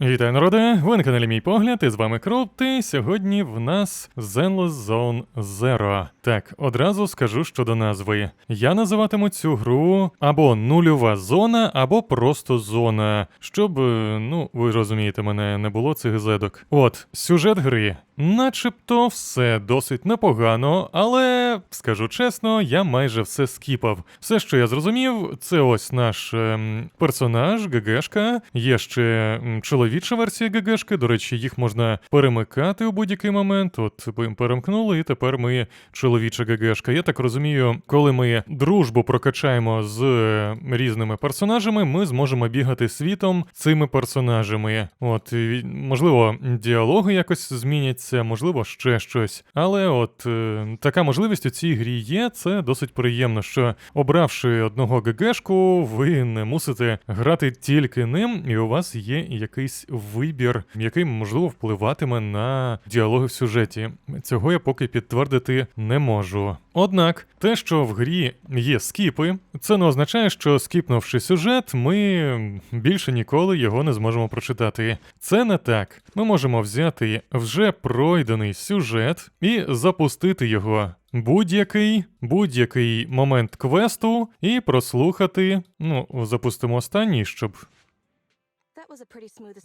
Вітаю, народи! Ви на каналі Мій Погляд, і з вами Крупти. Сьогодні в нас Zenless Zone Zero. Так, одразу скажу щодо назви. Я називатиму цю гру або нульова зона, або просто зона. Щоб, е, ну, ви розумієте мене, не було цих зедок. От, сюжет гри. Начебто все досить непогано, але скажу чесно, я майже все скіпав. Все, що я зрозумів, це ось наш ем, персонаж, ГГшка. Є ще чоловіча версія ГГшки. До речі, їх можна перемикати у будь-який момент. От перемкнули, і тепер ми чоловіча ГГшка. Я так розумію, коли ми дружбу прокачаємо з е, різними персонажами, ми зможемо бігати світом цими персонажами. От можливо, діалоги якось зміняться, можливо, ще щось. Але от е, така можливість у цій грі є. Це досить приємно, що обравши одного ГГшку, ви не мусите грати тільки ним, і у вас є якийсь вибір, який можливо впливатиме на діалоги в сюжеті. Цього я поки підтвердити не можу. Однак, те, що в грі є скіпи, це не означає, що скіпнувши сюжет, ми більше ніколи його не зможемо прочитати. Це не так. Ми можемо взяти вже пройдений сюжет і запустити його. Будь-який будь-який момент квесту і прослухати. Ну, запустимо останній, щоб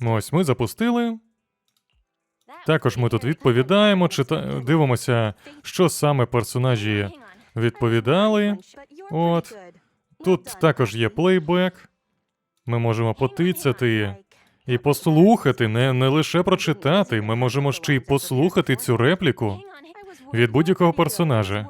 ось ми запустили. Також ми тут відповідаємо, чита... дивимося, що саме персонажі відповідали. От. Тут також є плейбек. Ми можемо потицяти і послухати, не, не лише прочитати. Ми можемо ще й послухати цю репліку від будь-якого персонажа.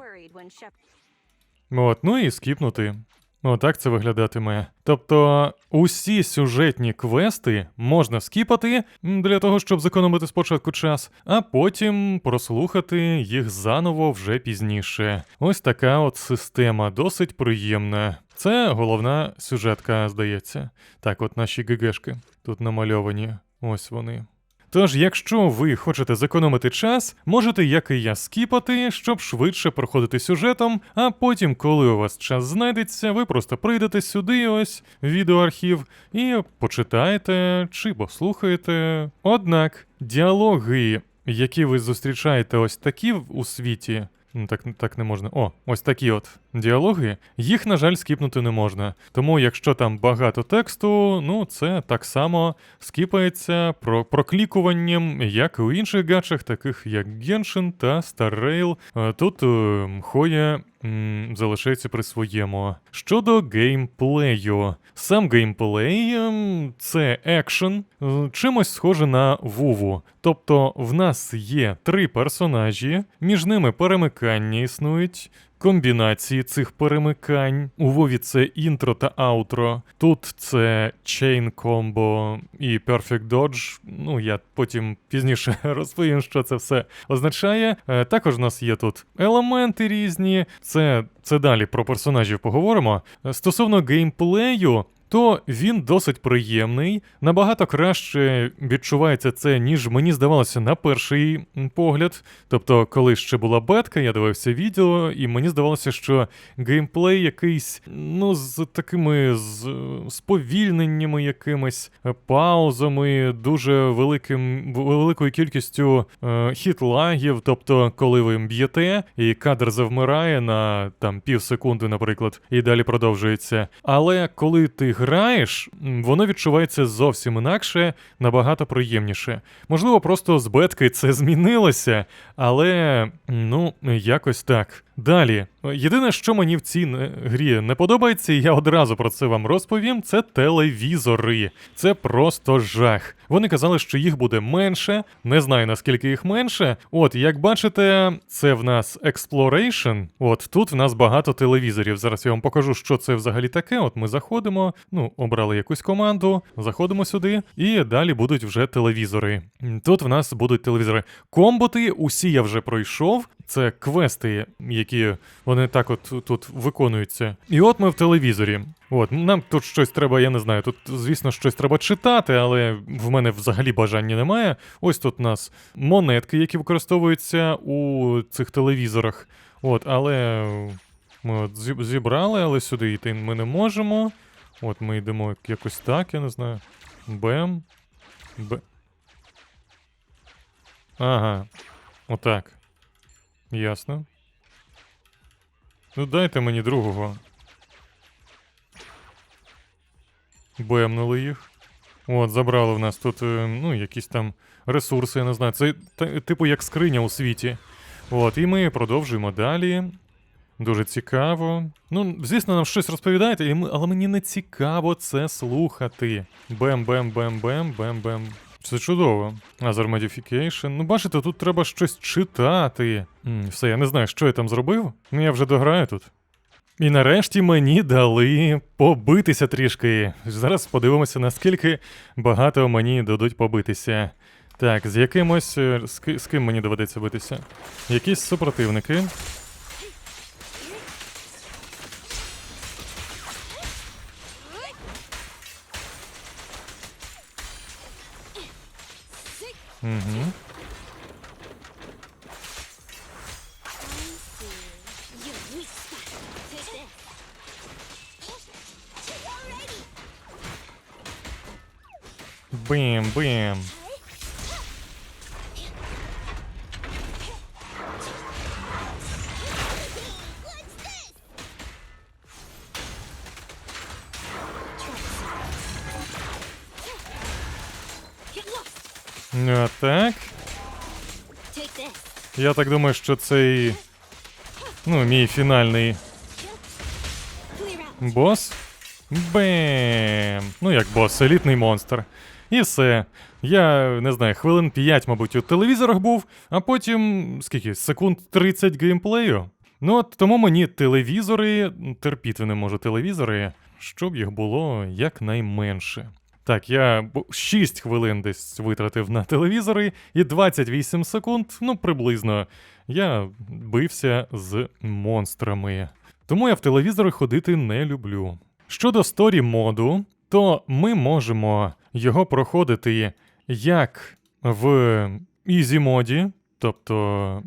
От, ну і скіпнути. Отак це виглядатиме. Тобто усі сюжетні квести можна скіпати для того, щоб зекономити спочатку час, а потім прослухати їх заново вже пізніше. Ось така от система, досить приємна. Це головна сюжетка, здається. Так, от наші ГГшки тут намальовані. Ось вони. Тож, якщо ви хочете зекономити час, можете, як і я, скіпати, щоб швидше проходити сюжетом, а потім, коли у вас час знайдеться, ви просто прийдете сюди, ось відеоархів, і почитаєте чи послухаєте. Однак діалоги, які ви зустрічаєте ось такі у світі. Ну, Так, так не можна. О, ось такі от діалоги. Їх, на жаль, скіпнути не можна. Тому, якщо там багато тексту, ну це так само скіпається про проклікуванням, як і у інших гачах, таких як Genshin та Star Rail. Е, Тут е, Хоя м, залишається при своєму. Щодо геймплею, сам геймплей ем, це екшен, е, чимось схоже на Вуву. Тобто в нас є три персонажі, між ними перемикання існують. Комбінації цих перемикань. У Вові це інтро та аутро. Тут це Chain Combo і Perfect Dodge. Ну, я потім пізніше розповім, що це все означає. Е, також у нас є тут елементи різні. Це, це далі про персонажів поговоримо. Е, Стосовно геймплею. То він досить приємний, набагато краще відчувається це, ніж мені здавалося на перший погляд. Тобто, коли ще була бетка, я дивився відео, і мені здавалося, що геймплей якийсь, ну, з такими з сповільненнями якимись, паузами, дуже великим, великою кількістю е, хітлагів. Тобто, коли ви б'єте, і кадр завмирає на там пів секунди, наприклад, і далі продовжується. Але коли ти граєш, воно відчувається зовсім інакше, набагато приємніше. Можливо, просто з бетки це змінилося, але ну, якось так. Далі, єдине, що мені в цій грі не подобається, і я одразу про це вам розповім, це телевізори. Це просто жах. Вони казали, що їх буде менше. Не знаю наскільки їх менше. От, як бачите, це в нас Exploration. От тут в нас багато телевізорів. Зараз я вам покажу, що це взагалі таке. От ми заходимо, ну, обрали якусь команду, заходимо сюди, і далі будуть вже телевізори. Тут в нас будуть телевізори. Комботи усі я вже пройшов. Це квести, вони так от тут виконуються. І от ми в телевізорі. От, нам тут щось треба, я не знаю. Тут, звісно, щось треба читати, але в мене взагалі бажання немає. Ось тут у нас монетки, які використовуються у цих телевізорах. От, але ми от зібрали, але сюди йти ми не можемо. От ми йдемо якось так, я не знаю. Бем. Б. Ага. Отак. Ясно. Ну дайте мені другого. Бемнули їх. От, забрали в нас тут, е, ну, якісь там ресурси, я не знаю. Це типу як скриня у світі. От, і ми продовжуємо далі. Дуже цікаво. Ну, звісно, нам щось розповідаєте, але мені не цікаво це слухати. Бем-бем-бем-бем, бем-бем. Це чудово. Azure Modification. Ну, бачите, тут треба щось читати. Все, я не знаю, що я там зробив. Ну, я вже дограю тут. І нарешті мені дали побитися трішки. Зараз подивимося, наскільки багато мені дадуть побитися. Так, з якимось. е, з ким мені доведеться битися? Якісь супротивники. Угу. Бим, бим. Ну, так. Я так думаю, що цей. Ну, мій фінальний бос. Бем! Ну, як бос, елітний монстр. І все. Я не знаю, хвилин 5, мабуть, у телевізорах був, а потім скільки? Секунд 30 геймплею. Ну от тому мені телевізори терпіти не можу телевізори, щоб їх було якнайменше. Так, я 6 хвилин десь витратив на телевізори, і 28 секунд, ну приблизно, я бився з монстрами. Тому я в телевізори ходити не люблю. Щодо сторі моду, то ми можемо його проходити як в ізі моді, тобто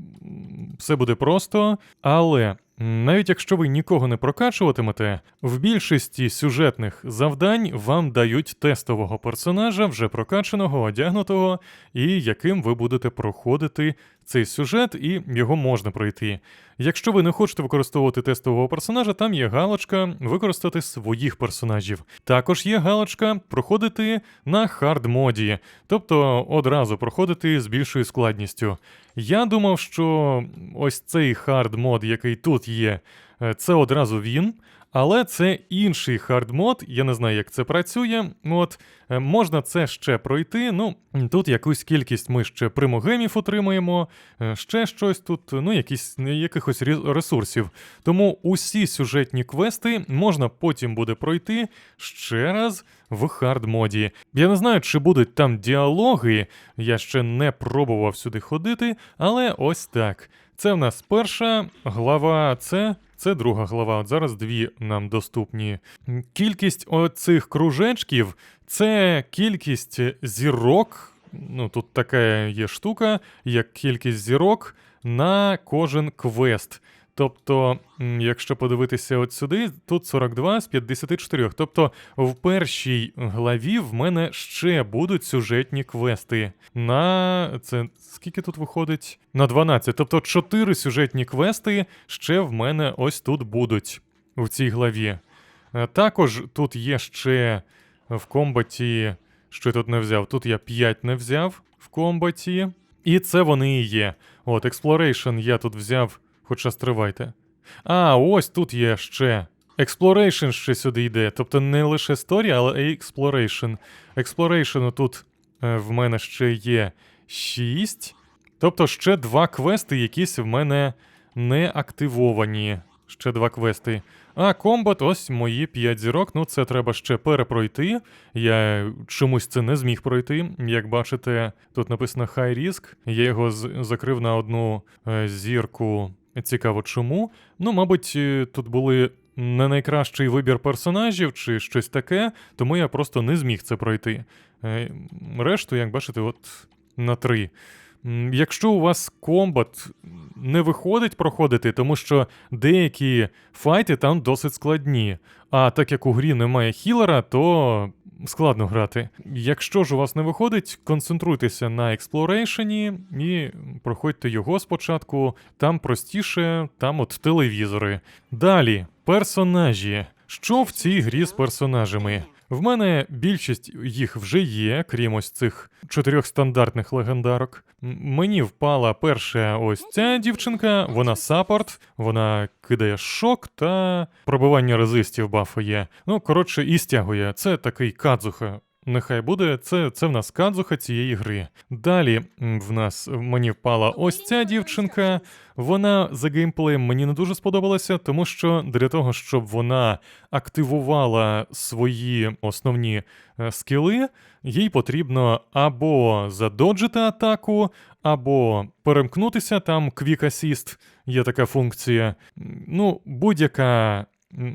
все буде просто, але навіть якщо ви нікого не прокачуватимете, в більшості сюжетних завдань вам дають тестового персонажа, вже прокачаного, одягнутого, і яким ви будете проходити цей сюжет, і його можна пройти. Якщо ви не хочете використовувати тестового персонажа, там є галочка використати своїх персонажів. Також є галочка проходити на хард моді, тобто одразу проходити з більшою складністю. Я думав, що ось цей хард мод, який тут є, е, це одразу він. Але це інший хардмод, я не знаю, як це працює. От е, можна це ще пройти. Ну тут якусь кількість ми ще примогемів отримаємо, е, ще щось тут, ну якісь якихось ресурсів. Тому усі сюжетні квести можна потім буде пройти ще раз в хардмоді. Я не знаю, чи будуть там діалоги. Я ще не пробував сюди ходити, але ось так. Це в нас перша глава, це, це друга глава. От зараз дві нам доступні. Кількість оцих кружечків це кількість зірок. Ну, тут така є штука, як кількість зірок на кожен квест. Тобто, якщо подивитися от сюди, тут 42 з 54. Тобто, в першій главі в мене ще будуть сюжетні квести. На це скільки тут виходить? На 12. Тобто 4 сюжетні квести ще в мене ось тут будуть в цій главі. Е, Також тут є ще в комбаті. Що я тут не взяв? Тут я 5 не взяв в комбаті. І це вони і є. От, Exploration я тут взяв, хоча стривайте. А, ось тут є ще. Exploration ще сюди йде. Тобто не лише Story, але і Exploration. Exploration тут е, в мене ще є 6. Тобто ще два квести, якісь в мене не активовані. Ще два квести. А комбат, ось мої 5 зірок. Ну, це треба ще перепройти. Я чомусь це не зміг пройти. Як бачите, тут написано High Risk. Я його закрив на одну е, зірку. Цікаво, чому. Ну, мабуть, е, тут були не найкращий вибір персонажів чи щось таке, тому я просто не зміг це пройти. Е, Решту, як бачите, от на три. Якщо у вас комбат не виходить проходити, тому що деякі файти там досить складні. А так як у грі немає хілера, то складно грати. Якщо ж у вас не виходить, концентруйтеся на експлорейшені і проходьте його спочатку. Там простіше, там от телевізори. Далі, персонажі. Що в цій грі з персонажами? В мене більшість їх вже є, крім ось цих чотирьох стандартних легендарок. Мені впала перша ось ця дівчинка, вона саппорт, вона кидає шок та пробивання резистів бафує. Ну, коротше, і стягує. Це такий кадзуха. Нехай буде, це, це в нас кадзуха цієї гри. Далі в нас в мені впала ось ця дівчинка. Вона за геймплеєм мені не дуже сподобалася, тому що для того, щоб вона активувала свої основні е, скіли, їй потрібно або задоджити атаку, або перемкнутися там Quick Assist, є така функція. Ну, будь-яка.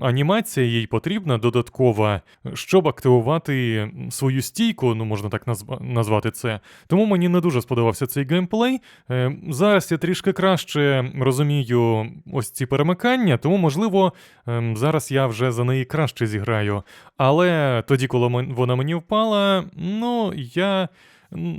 Анімація їй потрібна додаткова, щоб активувати свою стійку, ну можна так назва- назвати це. Тому мені не дуже сподобався цей геймплей. Е, зараз я трішки краще розумію ось ці перемикання, тому, можливо, ем, зараз я вже за неї краще зіграю. Але тоді, коли вона мені впала, ну я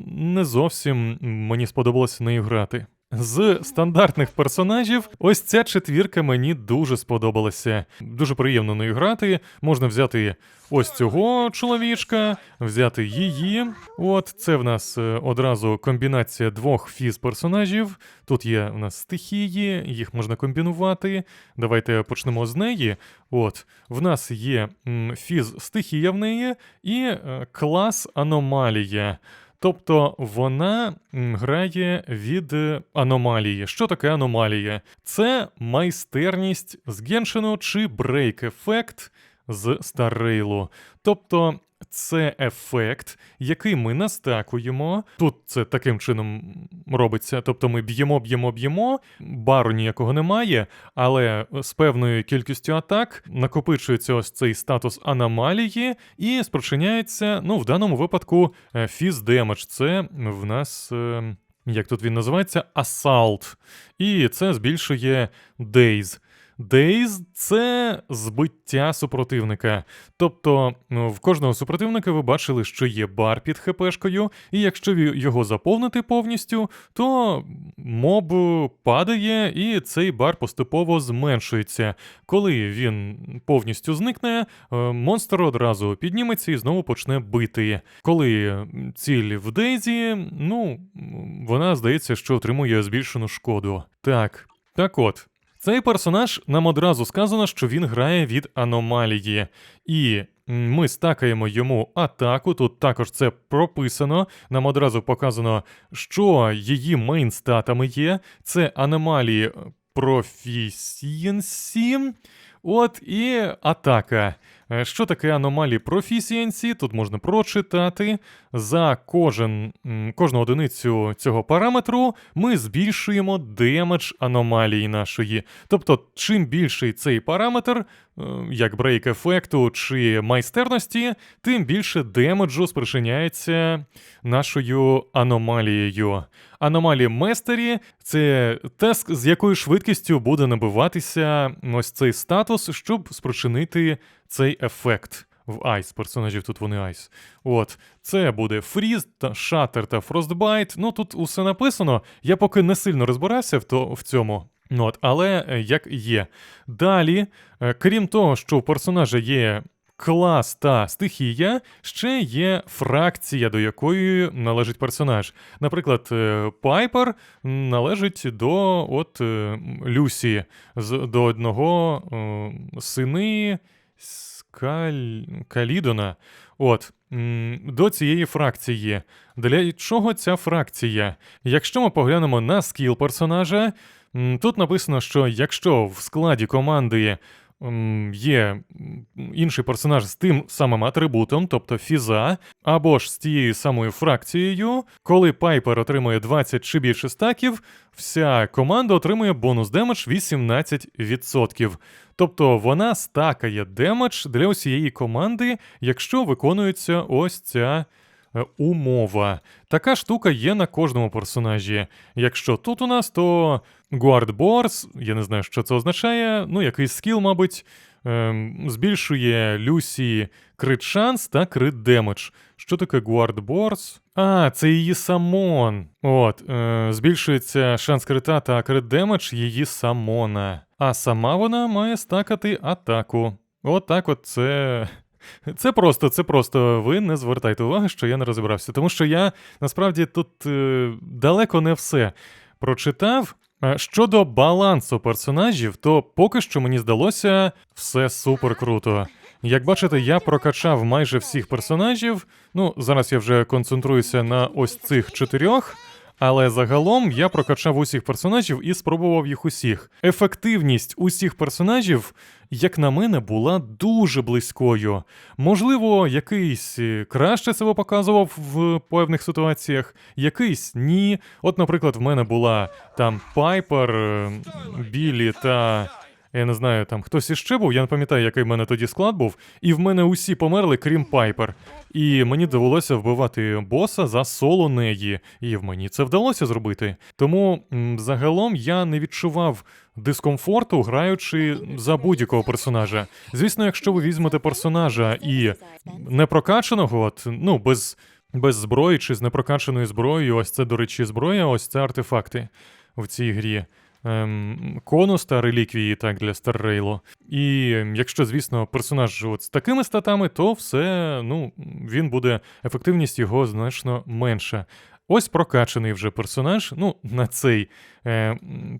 не зовсім мені сподобалося нею грати. З стандартних персонажів, ось ця четвірка мені дуже сподобалася. Дуже приємно нею грати. Можна взяти ось цього чоловічка, взяти її. От це в нас е, одразу комбінація двох фіз персонажів. Тут є в нас стихії, їх можна комбінувати. Давайте почнемо з неї. От, в нас є фіз стихія в неї і е, клас аномалія. Тобто вона грає від е, аномалії. Що таке аномалія? Це майстерність з Геншину чи брейк-ефект з Старрейлу. Тобто це ефект, який ми настакуємо. Тут це таким чином робиться. Тобто ми б'ємо, б'ємо, б'ємо, бару ніякого немає, але з певною кількістю атак накопичується ось цей статус аномалії і спричиняється, ну, в даному випадку, фіз демедж. Це в нас. е, Як тут він називається? Assault. І це збільшує Days. Days – це збиття супротивника. Тобто ну, в кожного супротивника ви бачили, що є бар під хпшкою, і якщо його заповнити повністю, то моб падає, і цей бар поступово зменшується. Коли він повністю зникне, е, монстр одразу підніметься і знову почне бити. Коли ціль в Дейзі, ну, вона здається, що отримує збільшену шкоду. Так, так от. Цей персонаж нам одразу сказано, що він грає від аномалії. І ми стакаємо йому атаку. Тут також це прописано. Нам одразу показано, що її мейнстатами є. Це аномалії профісієнсі. От і атака. Е, Що таке аномалії профісієнсі? Тут можна прочитати. За кожен, кожну одиницю цього параметру ми збільшуємо демедж аномалії нашої. Тобто, чим більший цей параметр, е, як брейк ефекту чи майстерності, тим більше демеджу спричиняється нашою аномалією. Аномалії Местері це те, з з якою швидкістю буде набиватися ось цей статус, щоб спричинити цей ефект. В Айс, персонажів тут вони Айс. От, це буде Фріз, та Шаттер та Фростбайт. Ну тут усе написано. Я поки не сильно розбирався в, то, в цьому. Ну, От, але е, як є. Далі, е, крім того, що у персонажа є клас та стихія, ще є фракція, до якої належить персонаж. Наприклад, е, Пайпер належить до от, Люсі, до одного сини Скаль... Калідона. От. До цієї фракції. Для чого ця фракція? Якщо ми поглянемо на скіл персонажа, тут написано, що якщо в складі команди є інший персонаж з тим самим атрибутом, тобто фіза, або ж з тією самою фракцією, коли Пайпер отримує 20 чи більше стаків, вся команда отримує бонус демедж 18%. Тобто вона стакає демедж для усієї команди, якщо виконується ось ця е, умова. Така штука є на кожному персонажі. Якщо тут у нас, то Guard Boars, я не знаю, що це означає, ну якийсь скіл, мабуть. ем, збільшує Люсі крит шанс та крит демедж. Що таке Guard Boards? А, це її самон. От, е, збільшується шанс крита та крит демедж її самона. А сама вона має стакати атаку. От так от це. Це просто, це просто. Ви не звертайте уваги, що я не розібрався. Тому що я насправді тут е, далеко не все прочитав. Е, Щодо балансу персонажів, то поки що мені здалося все супер круто. Як бачите, я прокачав майже всіх персонажів. Ну, зараз я вже концентруюся на ось цих чотирьох. Але загалом я прокачав усіх персонажів і спробував їх усіх. Ефективність усіх персонажів, як на мене, була дуже близькою. Можливо, якийсь е, краще себе показував в певних ситуаціях, якийсь ні. От, наприклад, в мене була там Пайпер, е, Білі та. Я не знаю, там хтось іще був, я не пам'ятаю, який в мене тоді склад був, і в мене усі померли, крім Пайпер. І мені довелося вбивати боса за соло неї, і в мені це вдалося зробити. Тому загалом я не відчував дискомфорту, граючи за будь-якого персонажа. Звісно, якщо ви візьмете персонажа і непрокачаного, от, ну, без, без зброї чи з непрокачаною зброєю, ось це, до речі, зброя, ось це артефакти в цій грі. Ем, конус та реліквії так для Старрейло. І ем, якщо, звісно, персонаж от з такими статами, то все, ну, він буде, ефективність його значно менша. Ось прокачаний вже персонаж, ну, на цей е,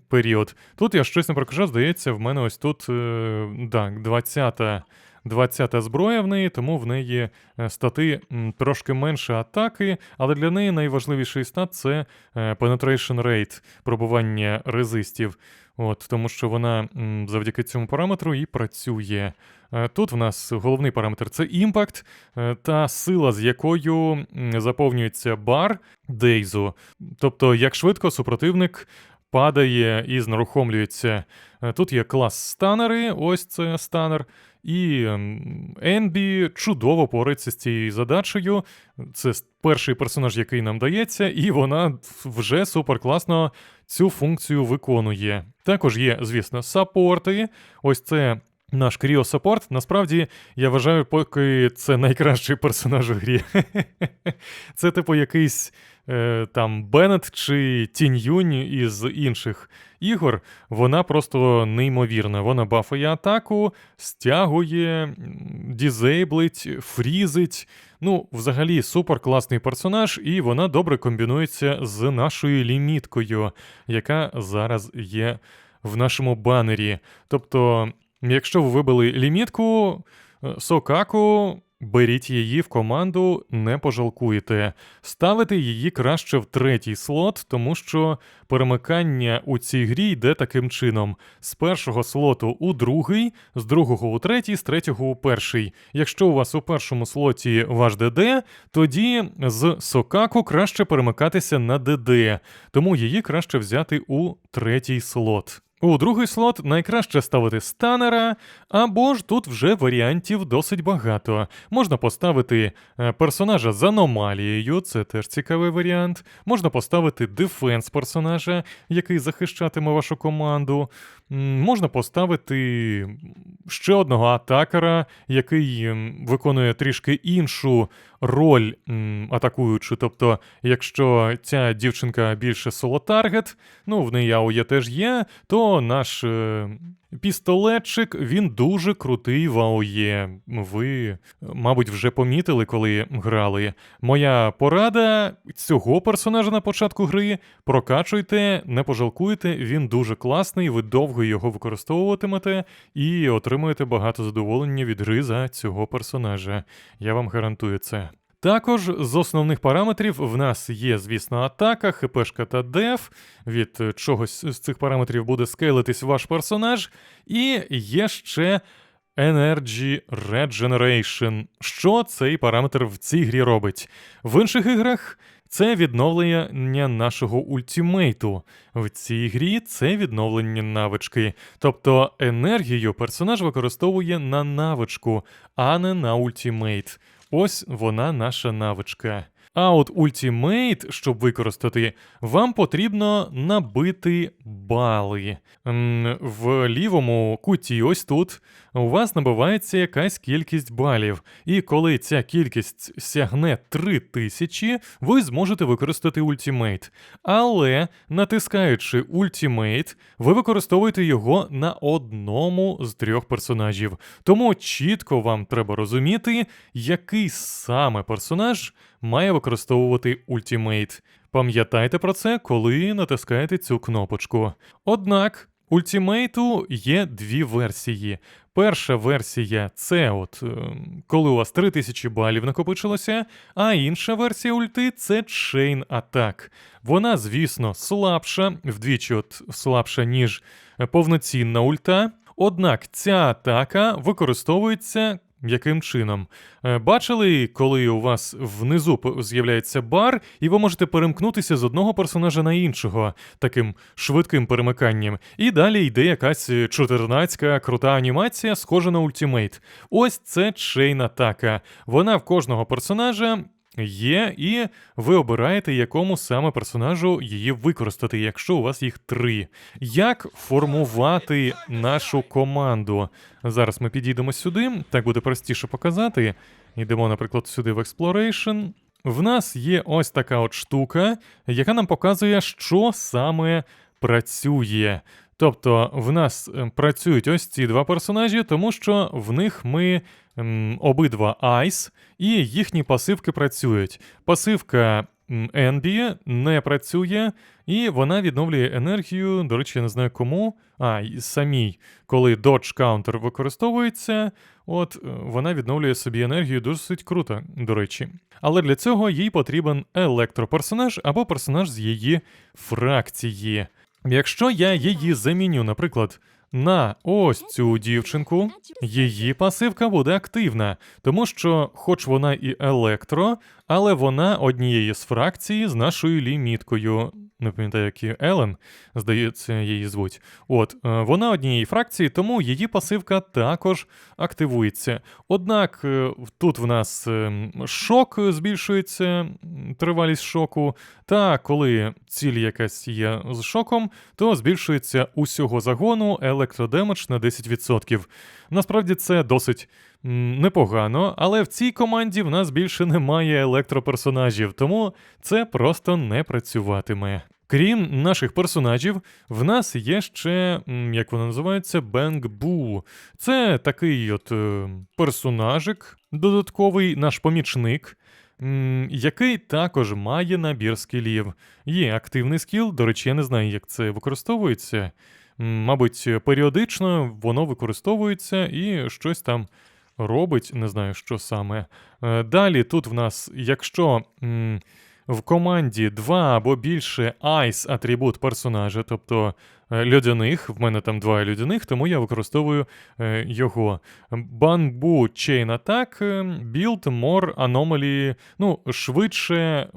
період. Тут я щось не прокачав, здається, в мене ось тут е, так, 20-та 20-та зброя в неї, тому в неї е, стати трошки менше атаки, але для неї найважливіший стат це е, penetration rate, пробування резистів. От, тому що вона завдяки цьому параметру і працює. Е, Тут в нас головний параметр це імпакт, та сила, з якою заповнюється бар Дейзу. Тобто, як швидко супротивник падає і знерухомлюється. Тут є клас станери, ось це станер. І ем, Енбі чудово порається з цією задачею. Це перший персонаж, який нам дається, і вона вже супер класно цю функцію виконує. Також є, звісно, саппорти. Ось це наш Кріо саппорт. Насправді, я вважаю, поки це найкращий персонаж у грі. Це, типу, якийсь е, там Беннет чи Тінь Юнь із інших ігор. Вона просто неймовірна. Вона бафає атаку, стягує, дізейблить, фрізить. Ну, взагалі, супер класний персонаж, і вона добре комбінується з нашою ліміткою, яка зараз є в нашому банері. Тобто, якщо ви вибили лімітку, е, Сокаку. Беріть її в команду, не пожалкуєте. Ставити її краще в третій слот, тому що перемикання у цій грі йде таким чином: з першого слоту у другий, з другого у третій, з третього у перший. Якщо у вас у першому слоті ваш ДД, тоді з Сокаку краще перемикатися на ДД, тому її краще взяти у третій слот. У другий слот найкраще ставити станера, або ж тут вже варіантів досить багато. Можна поставити е, персонажа з аномалією, це теж цікавий варіант. Можна поставити дефенс персонажа, який захищатиме вашу команду. Можна поставити ще одного атакера, який виконує трішки іншу роль атакуючи. Тобто, якщо ця дівчинка більше соло-таргет, ну в неї АОЄ теж є, то наш е, пістолетчик він дуже крутий в АОЄ. Ви, мабуть, вже помітили, коли грали. Моя порада цього персонажа на початку гри прокачуйте, не пожалкуйте, він дуже класний, ви довго його використовуватимете і отримуєте багато задоволення від гри за цього персонажа. Я вам гарантую це. Також з основних параметрів в нас є, звісно, атака, хпшка та деф. Від чогось з цих параметрів буде скейлитись ваш персонаж. І є ще Energy Regeneration. Що цей параметр в цій грі робить? В інших іграх це відновлення нашого ультімейту. В цій грі це відновлення навички. Тобто енергію персонаж використовує на навичку, а не на ультімейт. Ось вона наша навичка. А от ультімейт, щоб використати, вам потрібно набити бали. В лівому куті, ось тут, у вас набувається якась кількість балів. І коли ця кількість сягне 3000, ви зможете використати ультимейт. Але натискаючи ультимейт, ви використовуєте його на одному з трьох персонажів. Тому чітко вам треба розуміти, який саме персонаж має використовувати ультимейт. Пам'ятайте про це, коли натискаєте цю кнопочку. Однак. Ультімейту є дві версії. Перша версія це от е, коли у вас 3000 балів накопичилося, а інша версія ульти це Chain Attack. Вона, звісно, слабша, вдвічі от слабша, ніж е, повноцінна ульта. Однак ця атака використовується яким чином? Е, Бачили, коли у вас внизу з'являється бар, і ви можете перемкнутися з одного персонажа на іншого таким швидким перемиканням. І далі йде якась чотирнацька крута анімація, схожа на ультімейт. Ось це чейн атака. Вона в кожного персонажа. Є, і ви обираєте, якому саме персонажу її використати, якщо у вас їх три. Як формувати нашу команду? Зараз ми підійдемо сюди, так буде простіше показати. Йдемо, наприклад, сюди в Exploration. В нас є ось така от штука, яка нам показує, що саме працює. Тобто в нас е, працюють ось ці два персонажі, тому що в них ми м, обидва айс, і їхні пасивки працюють. Пасивка Енбі не працює, і вона відновлює енергію. До речі, я не знаю кому. А, самій, коли Dodge Counter використовується, от е, вона відновлює собі енергію досить круто, до речі. Але для цього їй потрібен електроперсонаж або персонаж з її фракції. Якщо я її заміню, наприклад, на ось цю дівчинку, її пасивка буде активна, тому що, хоч вона і електро, але вона однієї з фракції з нашою ліміткою. Не пам'ятаю, як її Елен, здається, її звуть. От, е, вона однієї фракції, тому її пасивка також активується. Однак е, тут в нас е, шок збільшується, тривалість шоку, та коли ціль якась є з шоком, то збільшується усього загону електродемедж на 10%. Насправді це досить непогано, але в цій команді в нас більше немає електроперсонажів, тому це просто не працюватиме. Крім наших персонажів, в нас є ще, як воно називається, Бенг Бу. Це такий от е, персонажик, додатковий наш помічник, який також має набір скілів. Є активний скіл, до речі, я не знаю, як це використовується. Мабуть, періодично воно використовується і щось там робить, не знаю, що саме. Е, Далі тут в нас, якщо в команді два або більше ice атрибут персонажа, тобто е, льодяних, в мене там два льодяних, тому я використовую е, його. Банбу Chain Attack, е, Build More Anomaly, ну, швидше.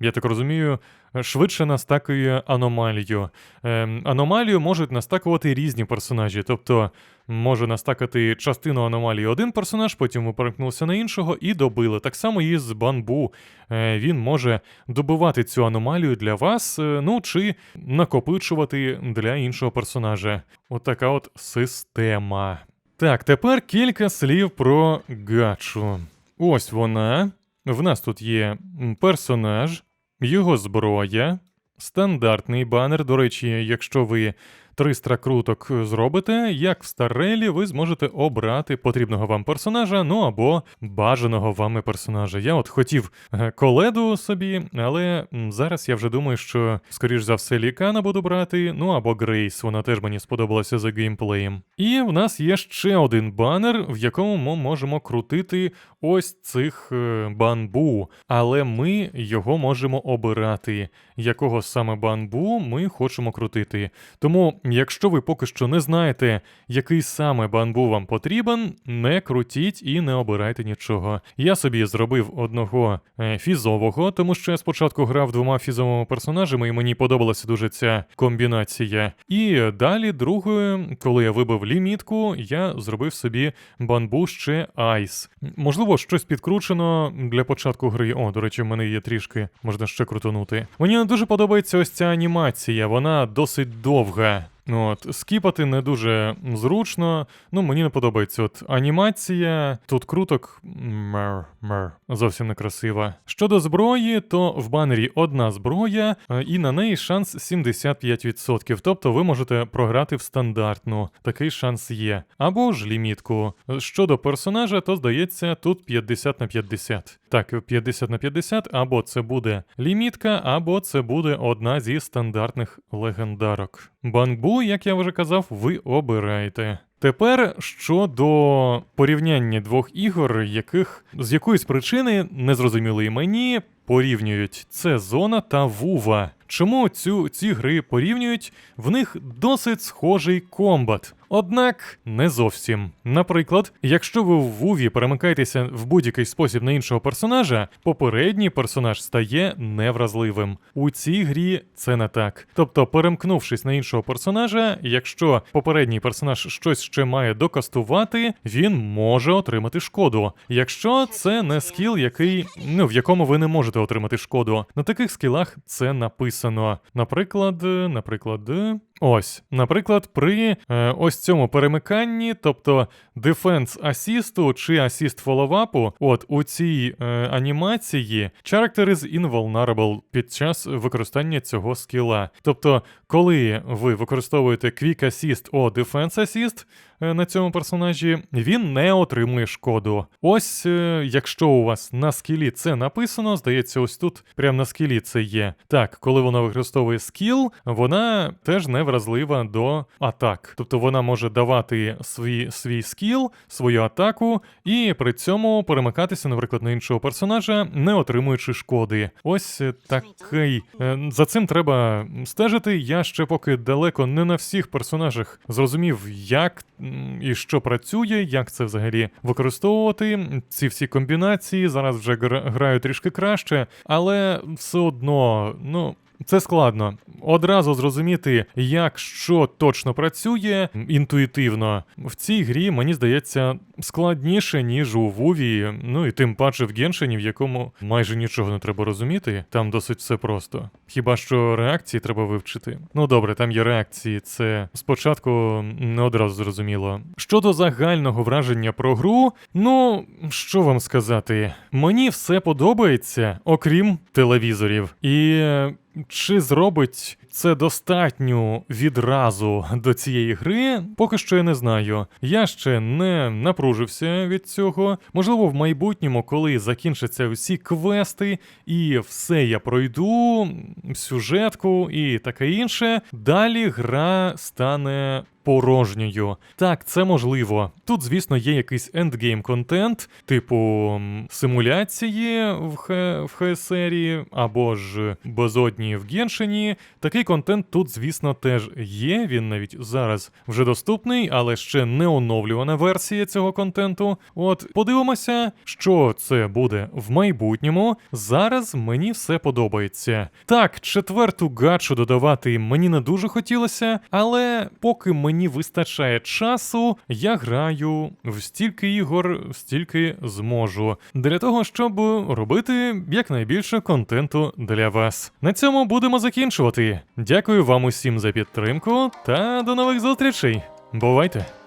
Я так розумію, швидше настакує аномалію. Ем, аномалію можуть настакувати різні персонажі, тобто може настакати частину аномалії один персонаж, потім ви перемкнулися на іншого і добили. Так само і з банбу. Е, він може добивати цю аномалію для вас, е, ну чи накопичувати для іншого персонажа. Отака от система. Так, тепер кілька слів про гачу. Ось вона. В нас тут є персонаж, його зброя, стандартний банер. До речі, якщо ви 300 круток зробите, як в Старелі, ви зможете обрати потрібного вам персонажа, ну або бажаного вами персонажа. Я от хотів е, коледу собі, але зараз я вже думаю, що скоріш за все лікана буду брати, ну або Грейс, вона теж мені сподобалася за геймплеєм. І в нас є ще один банер, в якому ми можемо крутити ось цих е, банбу, але ми його можемо обирати, якого саме банбу ми хочемо крутити. Тому, якщо ви поки що не знаєте, який саме банбу вам потрібен, не крутіть і не обирайте нічого. Я собі зробив одного е, фізового, тому що я спочатку грав двома фізовими персонажами, і мені подобалася дуже ця комбінація. І далі, другою, коли я вибив лімітку, я зробив собі банбу ще айс. Можливо, щось підкручено для початку гри. О, до речі, в мене є трішки, можна ще крутонути. Мені не дуже подобається ось ця анімація, вона досить довга. От, скіпати не дуже зручно. Ну, мені не подобається от анімація. Тут круток мер, мер, зовсім некрасива. Щодо зброї, то в банері одна зброя, е, і на неї шанс 75%. Тобто ви можете програти в стандартну. Такий шанс є. Або ж лімітку. Щодо персонажа, то здається, тут 50 на 50. Так, 50 на 50, або це буде лімітка, або це буде одна зі стандартних легендарок. Банбу, як я вже казав, ви обираєте. Тепер щодо порівняння двох ігор, яких з якоїсь причини незрозумілої мені порівнюють це зона та Вува. Чому цю ці гри порівнюють? В них досить схожий комбат. Однак не зовсім. Наприклад, якщо ви в Вуві перемикаєтеся в будь-який спосіб на іншого персонажа, попередній персонаж стає невразливим. У цій грі це не так. Тобто, перемкнувшись на іншого персонажа, якщо попередній персонаж щось ще має докастувати, він може отримати шкоду. Якщо це не скіл, який ну в якому ви не можете отримати шкоду. На таких скілах це написано. Наприклад, наприклад. Ось, наприклад, при е, ось цьому перемиканні, тобто дефенс асісту чи асіст фоловапу, от у цій е, анімації character is invulnerable під час використання цього скіла. Тобто, коли ви використовуєте Quick Assist о Defense Assist е, на цьому персонажі, він не отримує шкоду. Ось, е, якщо у вас на скілі це написано, здається, ось тут прямо на скілі це є. Так, коли вона використовує скіл, вона теж не вразлива до атак. Тобто вона може давати свій, свій скіл, свою атаку, і при цьому перемикатися, наприклад, на іншого персонажа, не отримуючи шкоди. Ось такий. е, За цим треба стежити. Я ще поки далеко не на всіх персонажах зрозумів, як і що працює, як це взагалі використовувати. Ці всі комбінації зараз вже гра- граю трішки краще, але все одно, ну. Це складно. Одразу зрозуміти, як що точно працює інтуїтивно. В цій грі, мені здається, складніше, ніж у Вуві, ну і тим паче в Геншині, в якому майже нічого не треба розуміти. Там досить все просто. Хіба що реакції треба вивчити. Ну добре, там є реакції, це спочатку не одразу зрозуміло. Щодо загального враження про гру, ну що вам сказати, мені все подобається, окрім телевізорів. І. чи зробить це достатньо відразу до цієї гри? Поки що я не знаю. Я ще не напружився від цього. Можливо, в майбутньому, коли закінчаться всі квести і все я пройду, сюжетку і таке інше, далі гра стане. Порожньою. Так, це можливо. Тут, звісно, є якийсь ендгейм контент, типу симуляції в, Х... в ХСРі або ж безодні в Геншині. Такий контент тут, звісно, теж є. Він навіть зараз вже доступний, але ще не оновлювана версія цього контенту. От подивимося, що це буде в майбутньому. Зараз мені все подобається. Так, четверту гачу додавати мені не дуже хотілося, але поки мені вистачає часу, я граю в стільки ігор, стільки зможу, для того, щоб робити якнайбільше контенту для вас. На цьому будемо закінчувати. Дякую вам усім за підтримку та до нових зустрічей. Бувайте!